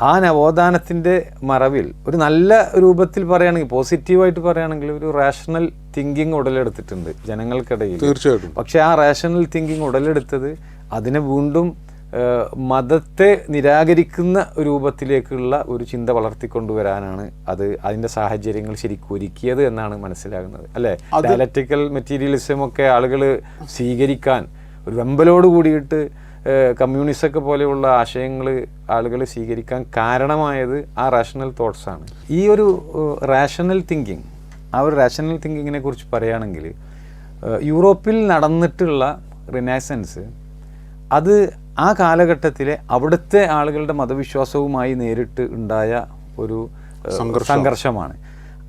ആ നവോത്ഥാനത്തിന്റെ മറവിൽ ഒരു നല്ല രൂപത്തിൽ പറയുകയാണെങ്കിൽ പോസിറ്റീവായിട്ട് പറയുകയാണെങ്കിൽ ഒരു റാഷണൽ തിങ്കിങ് ഉടലെടുത്തിട്ടുണ്ട് ജനങ്ങൾക്കിടയിൽ. തീർച്ചയായിട്ടും. പക്ഷേ ആ റാഷണൽ തിങ്കിങ് ഉടലെടുത്തത് അതിനെ വീണ്ടും മതത്തെ നിരാകരിക്കുന്ന രൂപത്തിലേക്കുള്ള ഒരു ചിന്ത വളർത്തിക്കൊണ്ടുവരാനാണ് അത് അതിന്റെ സാഹചര്യങ്ങൾ ശരിക്കും ഒരുക്കിയത് എന്നാണ് മനസ്സിലാകുന്നത്. അല്ലേ? ഡയലക്റ്റിക്കൽ മെറ്റീരിയലിസം ഒക്കെ ആളുകൾ സ്വീകരിക്കാൻ ഒരു വെമ്പലോട് കൂടിയിട്ട് കമ്മ്യൂണിസമൊക്കെ പോലെയുള്ള ആശയങ്ങൾ ആളുകൾ സ്വീകരിക്കാൻ കാരണമായത് ആ റാഷണൽ തോട്ട്സാണ് ഈ ഒരു റാഷണൽ തിങ്കിങ് ആ ഒരു റാഷണൽ തിങ്കിങ്ങിനെ കുറിച്ച് പറയുകയാണെങ്കിൽ യൂറോപ്പിൽ നടന്നിട്ടുള്ള റിനാസൻസ് അത് ആ കാലഘട്ടത്തിലെ അവിടുത്തെ ആളുകളുടെ മതവിശ്വാസവുമായി നേരിട്ട് ഉണ്ടായ ഒരു സംഘർഷമാണ്.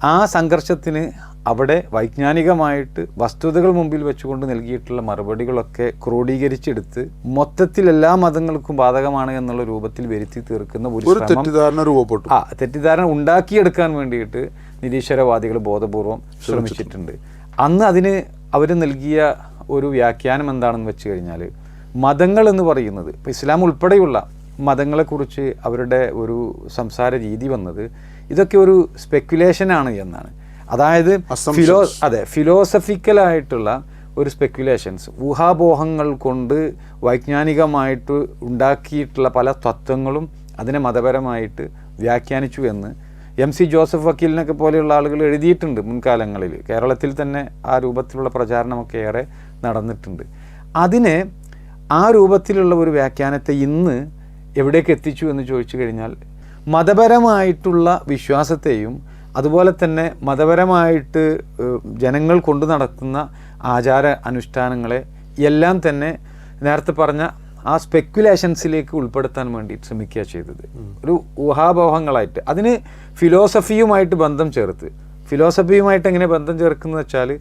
ആ സംഘർഷത്തിന് അവിടെ വൈജ്ഞാനികമായിട്ട് വസ്തുതകൾ മുമ്പിൽ വെച്ചുകൊണ്ട് നൽകിയിട്ടുള്ള മറുപടികളൊക്കെ ക്രോഡീകരിച്ചെടുത്ത് മൊത്തത്തിൽ എല്ലാ മതങ്ങൾക്കും ബാധകമാണ് എന്നുള്ള രൂപത്തിൽ വരുത്തി തീർക്കുന്ന ഒരു തെറ്റിദ്ധാരണ രൂപപ്പെട്ടു. ആ തെറ്റിദ്ധാരണ ഉണ്ടാക്കിയെടുക്കാൻ വേണ്ടിയിട്ട് നിരീശ്വരവാദികൾ ബോധപൂർവം ശ്രമിച്ചിട്ടുണ്ട്. അന്ന് അതിന് അവർ നൽകിയ ഒരു വ്യാഖ്യാനം എന്താണെന്ന് വെച്ച് കഴിഞ്ഞാൽ മതങ്ങൾ എന്ന് പറയുന്നത് ഇപ്പോൾ ഇസ്ലാം ഉൾപ്പെടെയുള്ള മതങ്ങളെക്കുറിച്ച് അവരുടെ ഒരു സംസാര രീതി വന്നത് ഇതൊക്കെ ഒരു സ്പെക്കുലേഷനാണ് എന്നാണ്. അതായത് ഫിലോ അതെ ഫിലോസഫിക്കലായിട്ടുള്ള ഒരു സ്പെക്കുലേഷൻസ് ഊഹാപോഹങ്ങൾ കൊണ്ട് വൈജ്ഞാനികമായിട്ട് ഉണ്ടാക്കിയിട്ടുള്ള പല തത്വങ്ങളും അതിനെ മതപരമായിട്ട് വ്യാഖ്യാനിച്ചു എന്ന് എം സി ജോസഫ് വക്കീലിനൊക്കെ പോലെയുള്ള ആളുകൾ എഴുതിയിട്ടുണ്ട് മുൻകാലങ്ങളിൽ. കേരളത്തിൽ തന്നെ ആ രൂപത്തിലുള്ള പ്രചാരണമൊക്കെ ഏറെ നടന്നിട്ടുണ്ട്. അതിനെ ആ രൂപത്തിലുള്ള ഒരു വ്യാഖ്യാനത്തെ ഇന്ന് എവിടേക്ക് എത്തിച്ചു എന്ന് ചോദിച്ചു കഴിഞ്ഞാൽ മതപരമായിട്ടുള്ള വിശ്വാസത്തെയും അതുപോലെ തന്നെ മതപരമായിട്ട് ജനങ്ങൾ കൊണ്ടു നടത്തുന്ന ആചാര അനുഷ്ഠാനങ്ങളെ എല്ലാം തന്നെ നേരത്തെ പറഞ്ഞ ആ സ്പെക്കുലേഷൻസിലേക്ക് ഉൾപ്പെടുത്താൻ വേണ്ടി ശ്രമിക്കുക ചെയ്തത്. ഒരു ഊഹാപോഹങ്ങളായിട്ട്. അതിന് ഫിലോസഫിയുമായിട്ട് ബന്ധം ചേർത്ത്. ഫിലോസഫിയുമായിട്ട് എങ്ങനെ ബന്ധം ചേർക്കുന്നത് വെച്ചാൽ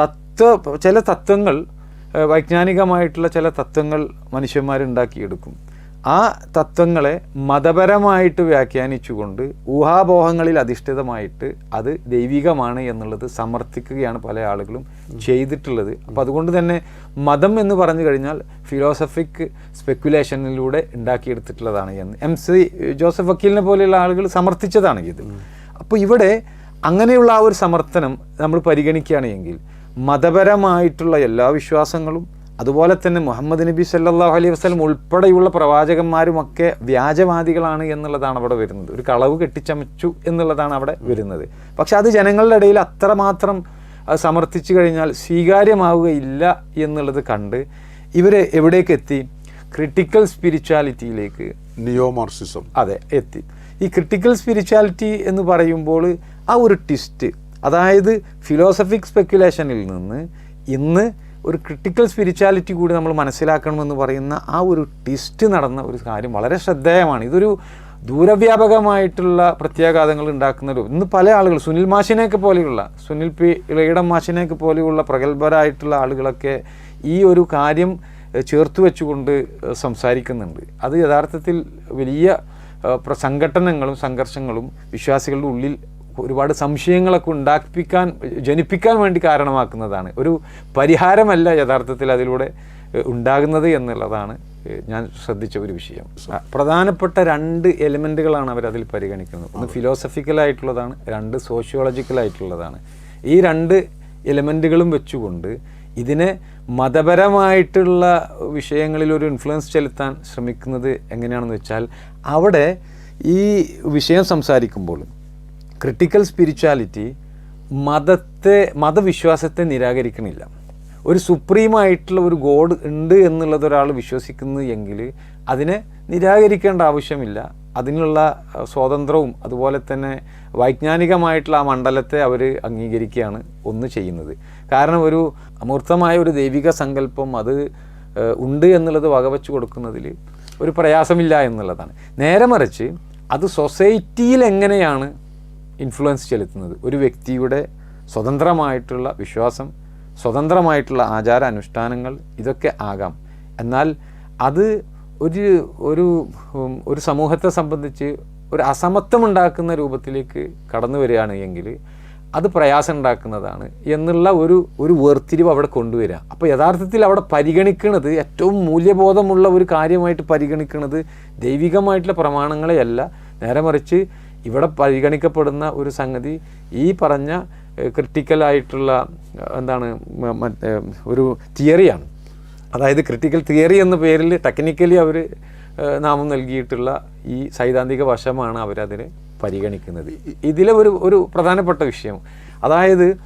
തത്വ ചില തത്വങ്ങൾ വൈജ്ഞാനികമായിട്ടുള്ള ചില തത്വങ്ങൾ മനുഷ്യന്മാരുണ്ടാക്കിയെടുക്കും ആ തത്വങ്ങളെ മതപരമായിട്ട് വ്യാഖ്യാനിച്ചുകൊണ്ട് ഊഹാപോഹങ്ങളിൽ അധിഷ്ഠിതമായിട്ട് അത് ദൈവികമാണ് എന്നുള്ളത് സമർത്ഥിക്കുകയാണ് പല ആളുകളും ചെയ്തിട്ടുള്ളത്. അപ്പോൾ അതുകൊണ്ട് തന്നെ മതം എന്ന് പറഞ്ഞു കഴിഞ്ഞാൽ ഫിലോസഫിക് സ്പെക്കുലേഷനിലൂടെ ഉണ്ടാക്കിയെടുത്തിട്ടുള്ളതാണ് എന്ന്. എം സി ജോസഫ് വക്കീലിനെ പോലെയുള്ള ആളുകൾ സമർത്ഥിച്ചതാണ് ഇത്. അപ്പോൾ ഇവിടെ അങ്ങനെയുള്ള ആ ഒരു സമർത്ഥനം നമ്മൾ പരിഗണിക്കുകയാണെങ്കിൽ മതപരമായിട്ടുള്ള എല്ലാ വിശ്വാസങ്ങളും അതുപോലെ തന്നെ മുഹമ്മദ് നബി സല്ലാഹു അലൈഹി വസ്ലം ഉൾപ്പെടെയുള്ള പ്രവാചകന്മാരുമൊക്കെ വ്യാജവാദികളാണ് എന്നുള്ളതാണ് അവിടെ വരുന്നത്. ഒരു കളവ് കെട്ടിച്ചമച്ചു എന്നുള്ളതാണ് അവിടെ വരുന്നത്. പക്ഷെ അത് ജനങ്ങളുടെ ഇടയിൽ അത്രമാത്രം അത് സമർത്ഥിച്ചു കഴിഞ്ഞാൽ സ്വീകാര്യമാവുകയില്ല എന്നുള്ളത് കണ്ട് ഇവർ എവിടേക്ക് എത്തി? ക്രിട്ടിക്കൽ സ്പിരിച്വാലിറ്റിയിലേക്ക് നിയോ മാർസിസം അതെ എത്തി. ഈ ക്രിട്ടിക്കൽ സ്പിരിച്വാലിറ്റി എന്ന് പറയുമ്പോൾ ആ ഒരു ട്വിസ്റ്റ് അതായത് ഫിലോസഫിക് സ്പെക്കുലേഷനിൽ നിന്ന് ഇന്ന് ഒരു ക്രിട്ടിക്കൽ സ്പിരിച്വാലിറ്റി കൂടി നമ്മൾ മനസ്സിലാക്കണമെന്ന് പറയുന്ന ആ ഒരു ട്വിസ്റ്റ് നടന്ന ഒരു കാര്യം വളരെ ശ്രദ്ധേയമാണ്. ഇതൊരു ദൂരവ്യാപകമായിട്ടുള്ള പ്രത്യാഘാതങ്ങൾ ഉണ്ടാക്കുന്ന ഒരു ഇന്ന് പല ആളുകൾ സുനിൽ മാഷിനെയൊക്കെ പോലെയുള്ള സുനിൽ പി ഇളയിടം മാഷിനെയൊക്കെ പോലെയുള്ള പ്രഗത്ഭരായിട്ടുള്ള ആളുകളൊക്കെ ഈ ഒരു കാര്യം ചേർത്ത് വെച്ചുകൊണ്ട് സംസാരിക്കുന്നുണ്ട്. അത് യഥാർത്ഥത്തിൽ വലിയ സംഘടനങ്ങളും സംഘർഷങ്ങളും വിശ്വാസികളുടെ ഉള്ളിൽ ഒരുപാട് സംശയങ്ങളൊക്കെ ഉണ്ടാക്കിപ്പിക്കാൻ ജനിപ്പിക്കാൻ വേണ്ടി കാരണമാക്കുന്നതാണ്. ഒരു പരിഹാരമല്ല യഥാർത്ഥത്തിൽ അതിലൂടെ ഉണ്ടാകുന്നത് എന്നുള്ളതാണ് ഞാൻ ശ്രദ്ധിച്ച ഒരു വിഷയം. പ്രധാനപ്പെട്ട രണ്ട് എലിമെന്റുകളാണ് അവരതിൽ പരിഗണിക്കുന്നത്. ഒന്ന് ഫിലോസഫിക്കലായിട്ടുള്ളതാണ് രണ്ട് സോഷ്യോളജിക്കലായിട്ടുള്ളതാണ്. ഈ രണ്ട് എലിമെന്റുകളും വെച്ചുകൊണ്ട് ഇതിനെ മതപരമായിട്ടുള്ള വിഷയങ്ങളിൽ ഒരു ഇൻഫ്ലുവൻസ് ചെലുത്താൻ ശ്രമിക്കുന്നത് എങ്ങനെയാണെന്ന് വെച്ചാൽ അവിടെ ഈ വിഷയം സംസാരിക്കുമ്പോൾ ക്രിട്ടിക്കൽ സ്പിരിച്വാലിറ്റി മതത്തെ മതവിശ്വാസത്തെ നിരാകരിക്കണില്ല. ഒരു സുപ്രീമായിട്ടുള്ള ഒരു ഗോഡ് ഉണ്ട് എന്നുള്ളത് ഒരാൾ വിശ്വസിക്കുന്നു എങ്കിൽ അതിനെ നിരാകരിക്കേണ്ട ആവശ്യമില്ല. അതിനുള്ള സ്വാതന്ത്ര്യവും അതുപോലെ തന്നെ വൈജ്ഞാനികമായിട്ടുള്ള ആ മണ്ഡലത്തെ അവർ അംഗീകരിക്കുകയാണ് ഒന്ന് ചെയ്യുന്നത്. കാരണം ഒരു അമൂർത്തമായ ഒരു ദൈവിക സങ്കല്പം അത് ഉണ്ട് എന്നുള്ളത് വകവെച്ച് കൊടുക്കുന്നതിൽ ഒരു പ്രയാസമില്ല എന്നുള്ളതാണ്. നേരെ മറിച്ച് അത് സൊസൈറ്റിയിൽ എങ്ങനെയാണ് ഇൻഫ്ലുവൻസ് ചെലുത്തുന്നത്. ഒരു വ്യക്തിയുടെ സ്വതന്ത്രമായിട്ടുള്ള വിശ്വാസം സ്വതന്ത്രമായിട്ടുള്ള ആചാര അനുഷ്ഠാനങ്ങൾ ഇതൊക്കെ ആകാം. എന്നാൽ അത് ഒരു ഒരു ഒരു സമൂഹത്തെ സംബന്ധിച്ച് ഒരു അസമത്വം ഉണ്ടാക്കുന്ന രൂപത്തിലേക്ക് കടന്നു വരികയാണ് എങ്കിൽ അത് പ്രയാസം ഉണ്ടാക്കുന്നതാണ് എന്നുള്ള ഒരു ഒരു വേർതിരിവ് അവിടെ കൊണ്ടുവരിക. അപ്പോൾ യഥാർത്ഥത്തിൽ അവിടെ പരിഗണിക്കുന്നത് ഏറ്റവും മൂല്യബോധമുള്ള ഒരു കാര്യമായിട്ട് പരിഗണിക്കുന്നത് ദൈവികമായിട്ടുള്ള പ്രമാണങ്ങളെയല്ല. നേരെ മറിച്ച് ഇവിടെ പരിഗണിക്കപ്പെടുന്ന ഒരു സംഗതി ഈ പറഞ്ഞ ക്രിട്ടിക്കലായിട്ടുള്ള എന്താണ് ഒരു തിയറിയാണ്. അതായത് ക്രിട്ടിക്കൽ തിയറി എന്ന പേരിൽ ടെക്നിക്കലി അവർ നാമം നൽകിയിട്ടുള്ള ഈ സൈദ്ധാന്തിക വശമാണ് അവരതിനെ പരിഗണിക്കുന്നത്. ഇതിലെ ഒരു ഒരു പ്രധാനപ്പെട്ട വിഷയം അതായത്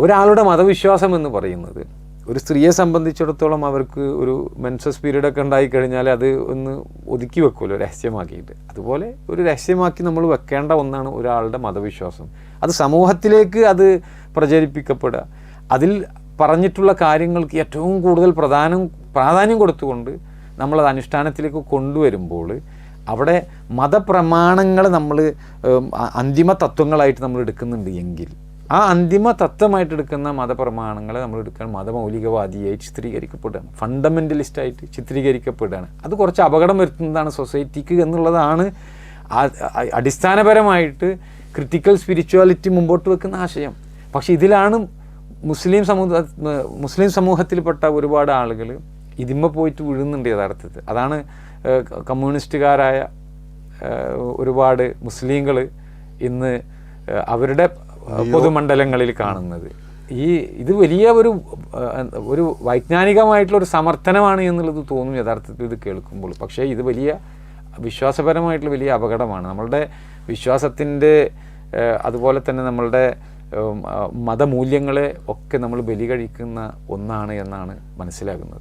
ഒരാളുടെ മതവിശ്വാസം എന്ന് പറയുന്നത് ഒരു സ്ത്രീയെ സംബന്ധിച്ചിടത്തോളം അവർക്ക് ഒരു മെൻസസ് ഉണ്ടായി കഴിഞ്ഞാൽ അത് ഒന്ന് ഒതുക്കി വെക്കുമല്ലോ രഹസ്യമാക്കിയിട്ട്. അതുപോലെ ഒരു രഹസ്യമാക്കി നമ്മൾ വെക്കേണ്ട ഒന്നാണ് ഒരാളുടെ മതവിശ്വാസം. അത് സമൂഹത്തിലേക്ക് അത് പ്രചരിപ്പിക്കപ്പെടുക. അതിൽ പറഞ്ഞിട്ടുള്ള കാര്യങ്ങൾക്ക് ഏറ്റവും കൂടുതൽ പ്രധാനം പ്രാധാന്യം കൊടുത്തുകൊണ്ട് നമ്മളത് അനുഷ്ഠാനത്തിലേക്ക് കൊണ്ടുവരുമ്പോൾ അവിടെ മതപ്രമാണങ്ങൾ നമ്മൾ അന്തിമ തത്വങ്ങളായിട്ട് നമ്മൾ എടുക്കുന്നുണ്ട് എങ്കിൽ ആ അന്തിമ തത്വമായിട്ട് എടുക്കുന്ന മതപ്രമാണങ്ങളെ നമ്മൾ എടുക്കാൻ മതമൗലികവാദിയായി ചിത്രീകരിക്കപ്പെടുകയാണ്. ഫണ്ടമെന്റലിസ്റ്റായിട്ട് ചിത്രീകരിക്കപ്പെടുകയാണ്. അത് കുറച്ച് അപകടം വരുത്തുന്നതാണ് സൊസൈറ്റിക്ക് എന്നുള്ളതാണ് അടിസ്ഥാനപരമായിട്ട് ക്രിട്ടിക്കൽ സ്പിരിച്വാലിറ്റി മുമ്പോട്ട് വെക്കുന്ന ആശയം. പക്ഷേ ഇതിലാണ് മുസ്ലിം സമൂഹ മുസ്ലിം സമൂഹത്തിൽപ്പെട്ട ഒരുപാട് ആളുകൾ ഇതിമ്മ പോയിട്ട് വീഴുന്നുണ്ട് യഥാർത്ഥത്തിൽ. അതാണ് കമ്മ്യൂണിസ്റ്റുകാരായ ഒരുപാട് മുസ്ലിങ്ങൾ ഇന്ന് അവരുടെ പൊതുമണ്ഡലങ്ങളിൽ കാണുന്നത്. ഈ ഇത് വലിയ ഒരു ഒരു വൈജ്ഞാനികമായിട്ടുള്ള ഒരു സമർത്ഥനമാണ് എന്നുള്ളത് തോന്നും യഥാർത്ഥത്തിൽ ഇത് കേൾക്കുമ്പോൾ. പക്ഷേ ഇത് വലിയ വിശ്വാസപരമായിട്ടുള്ള വലിയ അപകടമാണ്. നമ്മളുടെ വിശ്വാസത്തിന്റെ അതുപോലെ തന്നെ നമ്മളുടെ മതമൂല്യങ്ങളെ ഒക്കെ നമ്മൾ ബലി കഴിക്കുന്ന ഒന്നാണ് എന്നാണ് മനസ്സിലാകുന്നത്.